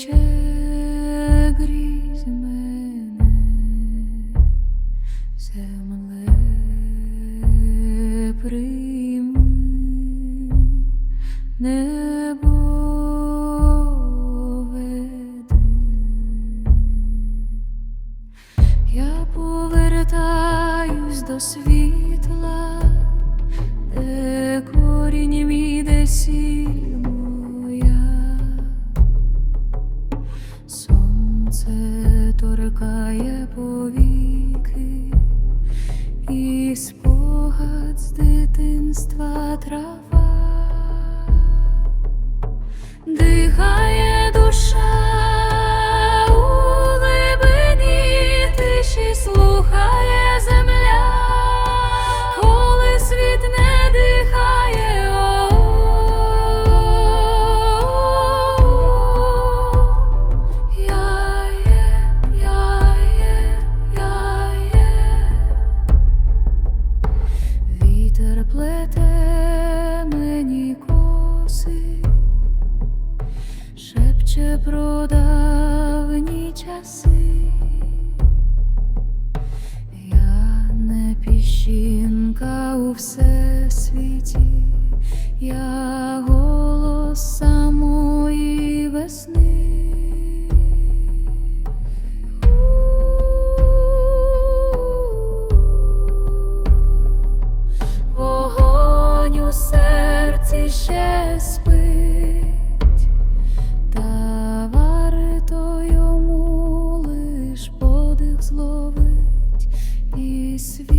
тече крізь мене, земле прийми, веди. Я повертаюсь до світла, торкає повіки, і спогад з дитинства трава. Дихає про давні часи. Я не піщинка у всесвіті, я face